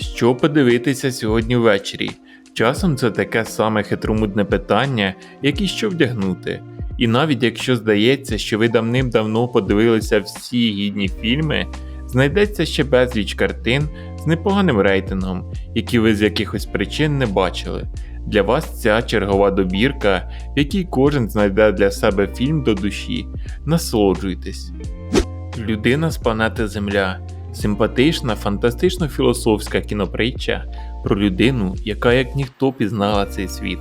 Що подивитися сьогодні ввечері? Часом це таке саме хитромудне питання, як і що вдягнути. І навіть якщо здається, що ви давним-давно подивилися всі гідні фільми, знайдеться ще безліч картин з непоганим рейтингом, які ви з якихось причин не бачили. Для вас ця чергова добірка, в якій кожен знайде для себе фільм до душі. Насолоджуйтесь. Людина з планети Земля симпатична, фантастично філософська кінопритча про людину, яка як ніхто пізнала цей світ,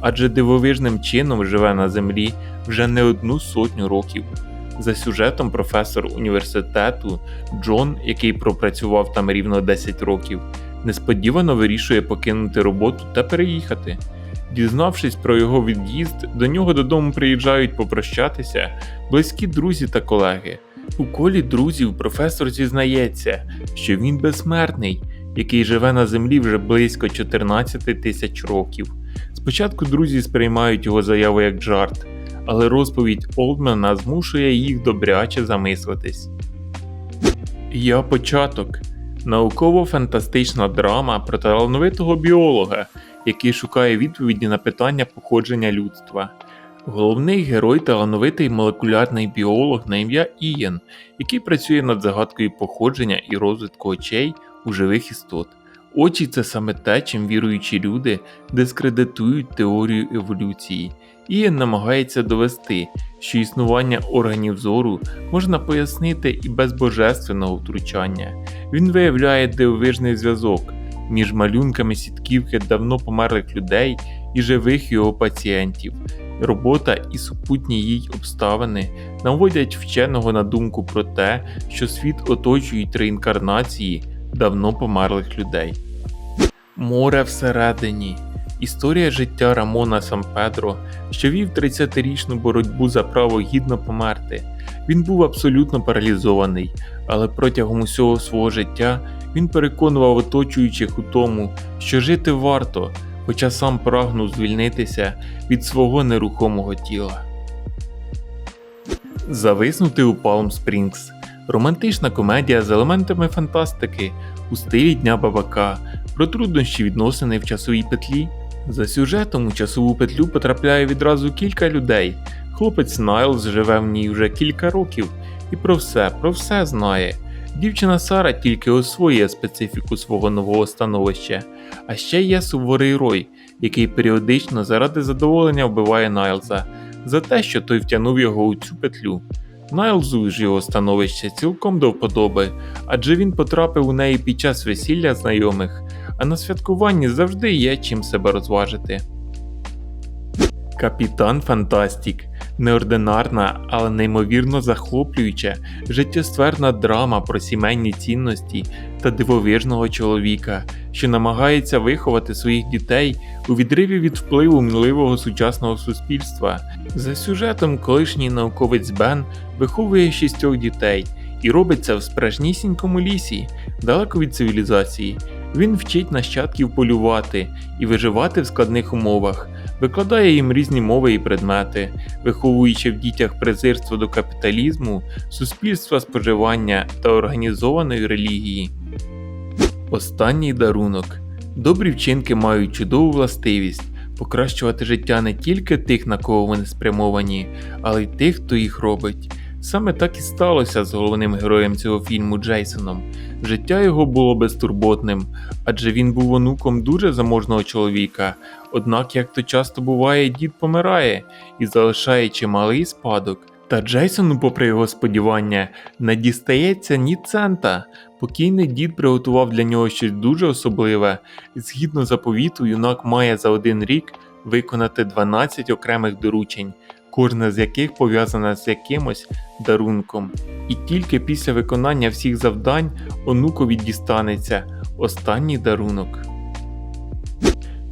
адже дивовижним чином живе на землі вже не одну сотню років. За сюжетом професор університету Джон, який пропрацював там рівно 10 років, несподівано вирішує покинути роботу та переїхати. Дізнавшись про його від'їзд, до нього додому приїжджають попрощатися близькі друзі та колеги. У колі друзів професор зізнається, що він безсмертний, який живе на землі вже близько 14 тисяч років. Спочатку друзі сприймають його заяву як жарт, але розповідь Олдмена змушує їх добряче замислитись. Я початок науково-фантастична драма про талановитого біолога, який шукає відповіді на питання походження людства. Головний герой талановитий молекулярний біолог на ім'я Ієн, який працює над загадкою походження і розвитку очей у живих істот. Очі це саме те, чим віруючі люди дискредитують теорію еволюції. Ієн намагається довести, що існування органів зору можна пояснити і без божественного втручання. Він виявляє дивовижний зв'язок між малюнками сітківки давно померлих людей і живих його пацієнтів. Робота і супутні їй обставини наводять вченого на думку про те, що світ оточують реінкарнації давно померлих людей. Море всередині. Історія життя Рамона Сампедро, що вів 30-річну боротьбу за право гідно померти. Він був абсолютно паралізований, але протягом усього свого життя він переконував оточуючих у тому, що жити варто, хоча сам прагнув звільнитися від свого нерухомого тіла. Зависнути у Палм Спрінгс романтична комедія з елементами фантастики у стилі Дня Бабака про труднощі відносини в часовій петлі. За сюжетом у часову петлю потрапляє відразу кілька людей. Хлопець Найлз живе в ній вже кілька років і про все, про все знає. Дівчина Сара тільки освоює специфіку свого нового становища, а ще є суворий Рой, який періодично заради задоволення вбиває Найлза за те, що той втягнув його у цю петлю. Найлзу ж його становище цілком до вподоби, адже він потрапив у неї під час весілля знайомих, а на святкуванні завжди є чим себе розважити. Капітан Фантастік неординарна, але неймовірно захоплююча, життєстверна драма про сімейні цінності та дивовижного чоловіка, що намагається виховати своїх дітей у відриві від впливу мінливого сучасного суспільства. За сюжетом, колишній науковець Бен виховує шістьох дітей і робить це в справжнісінькому лісі, далеко від цивілізації. Він вчить нащадків полювати і виживати в складних умовах, викладає їм різні мови і предмети, виховуючи в дітях презирство до капіталізму, суспільства споживання та організованої релігії. Останній дарунок. Добрі вчинки мають чудову властивість покращувати життя не тільки тих, на кого вони спрямовані, але й тих, хто їх робить. Саме так і сталося з головним героєм цього фільму Джейсоном. Життя його було безтурботним, адже він був онуком дуже заможного чоловіка. Однак, як то часто буває, дід помирає і залишає чималий спадок. Та Джейсону, попри його сподівання, не дістається ні цента. Покійний дід приготував для нього щось дуже особливе. Згідно заповіту, юнак має за один рік виконати 12 окремих доручень, кожне з яких пов'язане з якимось дарунком. І тільки після виконання всіх завдань онукові дістанеться останній дарунок.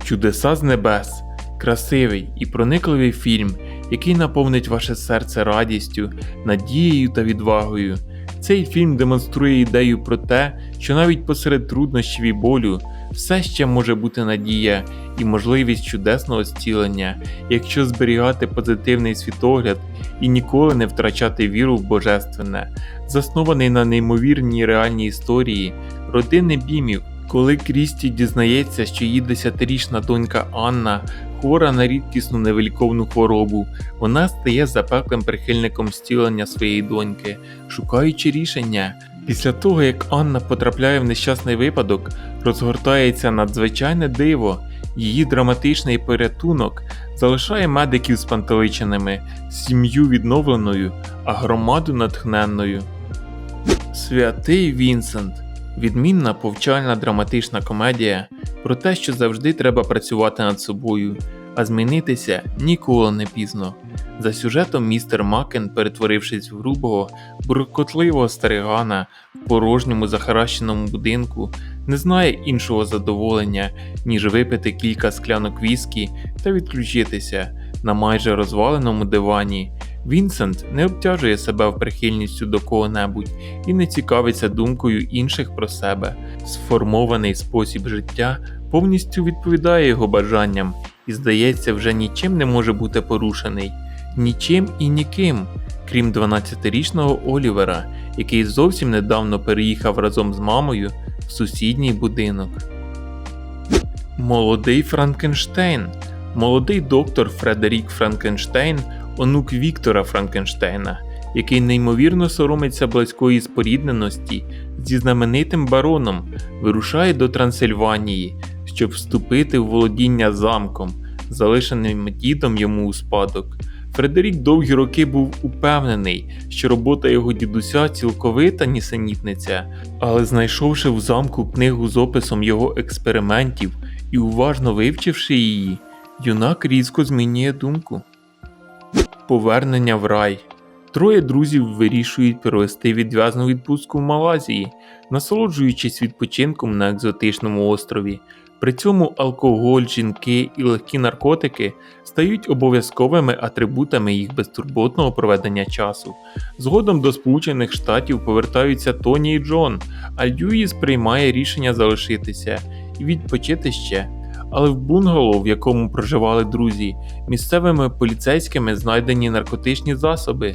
Чудеса з небес красивий і проникливий фільм, який наповнить ваше серце радістю, надією та відвагою. Цей фільм демонструє ідею про те, що навіть посеред труднощів і болю все ще може бути надія і можливість чудесного зцілення, якщо зберігати позитивний світогляд і ніколи не втрачати віру в божественне, заснований на неймовірній реальній історії родини Бімів, Коли Крісті дізнається, що її 10-річна донька Анна хвора на рідкісну невиліковну хворобу, вона стає запеклим прихильником зцілення своєї доньки, шукаючи рішення. Після того, як Анна потрапляє в нещасний випадок, розгортається надзвичайне диво. Її драматичний порятунок залишає медиків спантеличеними, сім'ю відновленою, а громаду натхненною. Святий Вінсент відмінна повчальна драматична комедія про те, що завжди треба працювати над собою, а змінитися ніколи не пізно. За сюжетом містер Макен, перетворившись в грубого, буркотливого старигана порожньому захаращеному будинку, не знає іншого задоволення, ніж випити кілька склянок віскі та відключитися на майже розваленому дивані. Вінсент не обтяжує себе прихильністю до кого-небудь і не цікавиться думкою інших про себе. Сформований спосіб життя повністю відповідає його бажанням і, здається, вже нічим не може бути порушений. Нічим і ніким, крім 12-річного Олівера, який зовсім недавно переїхав разом з мамою в сусідній будинок. Молодий Франкенштейн. Молодий доктор Фредерік Франкенштейн, онук Віктора Франкенштейна, який неймовірно соромиться близької спорідненості зі знаменитим бароном, вирушає до Трансильванії, щоб вступити в володіння замком, залишеним дідом йому у спадок. Фредерік довгі роки був упевнений, що робота його дідуся цілковита нісенітниця, але знайшовши в замку книгу з описом його експериментів і уважно вивчивши її, юнак різко змінює думку. Повернення в рай. Троє друзів вирішують провести відв'язну відпустку в Малайзії, насолоджуючись відпочинком на екзотичному острові. При цьому алкоголь, жінки і легкі наркотики стають обов'язковими атрибутами їх безтурботного проведення часу. Згодом до Сполучених Штатів повертаються Тоні і Джон, а Льюїс приймає рішення залишитися і відпочити ще. Але в бунгало, в якому проживали друзі, місцевими поліцейськими знайдені наркотичні засоби.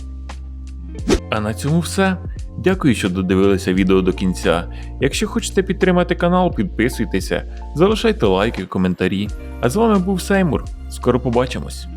А на цьому все. Дякую, що додивилися відео до кінця. Якщо хочете підтримати канал, підписуйтеся, залишайте лайки, коментарі. А з вами був Сеймур. Скоро побачимось.